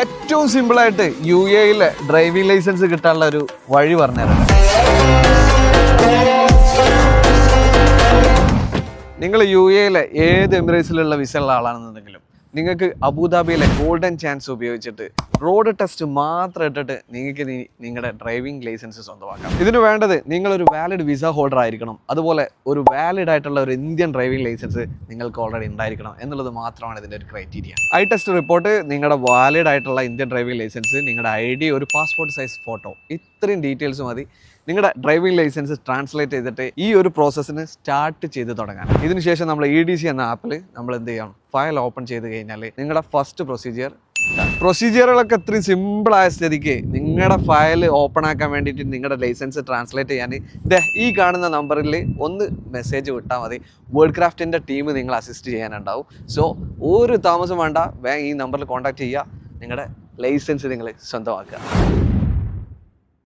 ഏറ്റവും സിമ്പിളായിട്ട് യു എയിലെ ഡ്രൈവിംഗ് ലൈസൻസ് കിട്ടാനുള്ള ഒരു വഴി പറഞ്ഞുതരാം. നിങ്ങൾ യു എയിലെ ഏത് എമിറേറ്റ്സിലുള്ള വിസയുള്ള ആളാണെന്നുണ്ടെങ്കിലും നിങ്ങൾക്ക് അബുദാബിയിലെ ഗോൾഡൻ ചാൻസ് ഉപയോഗിച്ചിട്ട് റോഡ് ടെസ്റ്റ് മാത്രം ഇട്ടിട്ട് നിങ്ങൾക്ക് നിങ്ങളുടെ ഡ്രൈവിംഗ് ലൈസൻസ് സ്വന്തമാക്കാം. ഇതിന് വേണ്ടത് നിങ്ങളൊരു വാലിഡ് വിസ ഹോൾഡർ ആയിരിക്കണം. അതുപോലെ ഒരു വാലിഡ് ആയിട്ടുള്ള ഒരു ഇന്ത്യൻ ഡ്രൈവിംഗ് ലൈസൻസ് നിങ്ങൾക്ക് ഓൾറെഡി ഉണ്ടായിരിക്കണം എന്നുള്ളത് മാത്രമാണ് ഇതിന്റെ ഒരു ക്രൈറ്റീരിയ ഐ ടെസ്റ്റ് റിപ്പോർട്ട് നിങ്ങളുടെ വാലിഡ് ആയിട്ടുള്ള ഇന്ത്യൻ ഡ്രൈവിംഗ് ലൈസൻസ് നിങ്ങളുടെ ഐ ഒരു പാസ്പോർട്ട് സൈസ് ഫോട്ടോ ഇത്രയും ഡീറ്റെയിൽസ് മതി. നിങ്ങളുടെ ഡ്രൈവിംഗ് ലൈസൻസ് ട്രാൻസ്ലേറ്റ് ചെയ്തിട്ട് ഈ ഒരു പ്രോസസ്സിന് സ്റ്റാർട്ട് ചെയ്ത് തുടങ്ങാൻ. ഇതിനുശേഷം നമ്മൾ ഇ ഡി സി എന്ന ആപ്പിൽ നമ്മൾ എന്ത് ചെയ്യണം? ഫയൽ ഓപ്പൺ ചെയ്ത് കഴിഞ്ഞാൽ നിങ്ങളുടെ ഫസ്റ്റ് പ്രൊസീജിയർ പ്രൊസീജിയറുകളൊക്കെ ഇത്രയും സിമ്പിൾ ആയ സ്ഥിതിക്ക് നിങ്ങളുടെ ഫയൽ ഓപ്പൺ ആക്കാൻ വേണ്ടിയിട്ട് നിങ്ങളുടെ ലൈസൻസ് ട്രാൻസ്ലേറ്റ് ചെയ്യാൻ ഈ കാണുന്ന നമ്പറിൽ ഒന്ന് മെസ്സേജ് വിട്ടാൽ മതി. വേൾഡ് ക്രാഫ്റ്റിന്റെ ടീം നിങ്ങൾ അസിസ്റ്റ് ചെയ്യാനുണ്ടാവും. സോ ഒരു താമസം വേണ്ട. വേഗം ഈ നമ്പറിൽ കോൺടാക്ട് ചെയ്യുക നിങ്ങളുടെ ലൈസൻസ് നിങ്ങൾ സ്വന്തമാക്കുക.